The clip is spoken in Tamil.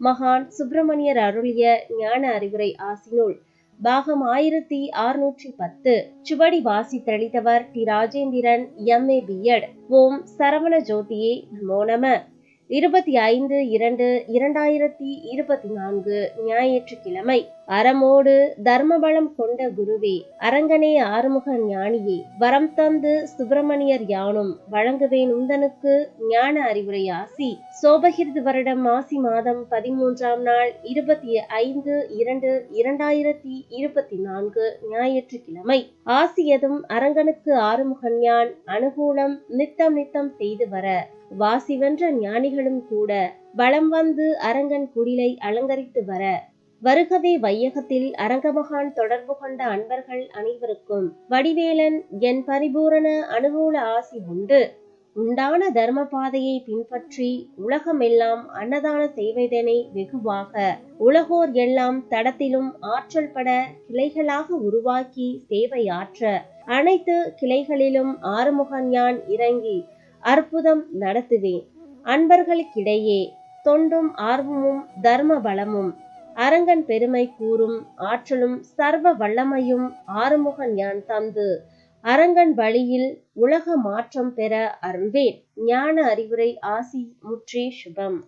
மகான் சுப்பிரமணியர் அருளிய ஞான அறிவுரை ஆசினுள் பாகம் ஆயிரத்தி அறுநூற்றி பத்து. சுவடி வாசித்தளித்தவர் T. Rajendran M A B Ed ஓம் சரவண ஜோதியே நமோ நம. இருபத்தி ஐந்து இரண்டு இரண்டாயிரத்தி இருபத்தி நான்கு ஞாயிற்றுக்கிழமை. அறமோடு தர்மபலம் கொண்ட குருவே அரங்கனே ஆறுமுக ஞானியே வரம் தந்து சுப்பிரமணியர் யானும் வழங்குவேன் உந்தனுக்கு ஞான அறிவுரை ஆசி சோபகிருது வருடம் மாசி மாதம் பதிமூன்றாம் நாள் இருபத்தி ஐந்து இரண்டு இரண்டாயிரத்தி இருபத்தி நான்கு ஞாயிற்றுக்கிழமை. ஆசியதும் அரங்கனுக்கு ஆறுமுகன் ஞான் அனுகூலம் நித்தம் நித்தம் செய்து வர வாசி வென்ற ஞானிகளும் கூட வலம் வந்து அரங்கன் குடிலை அலங்கரித்து வர வருகவே வையகத்தில் அரங்கமகான் தொடர்பு கொண்ட அன்பர்கள் அனைவருக்கும் வடிவேலன் என் பரிபூரண அனுகூல ஆசி உண்டு. உண்டான தர்ம பாதையை பின்பற்றி உலகமெல்லாம் அன்னதான செய்வதனை வெகுவாக உலகோர் எல்லாம் தடத்திலும் ஆற்றல் பட கிளைகளாக உருவாக்கி சேவையாற்ற அனைத்து கிளைகளிலும் ஆறுமுகன் யான் இறங்கி அற்புதம் நடத்துவேன். அன்பர்களுக்கிடையே தொண்டும் ஆர்வமும் தர்ம பலமும் அரங்கன் பெருமை கூறும் ஆற்றலும் சர்வ வல்லமையும் ஆறுமுகன் யான் தந்து. அரங்கன் வழியில் உலக மாற்றம் பெற அருள்வேன். ஞான அறிவுரை ஆசி முற்றி சுபம்.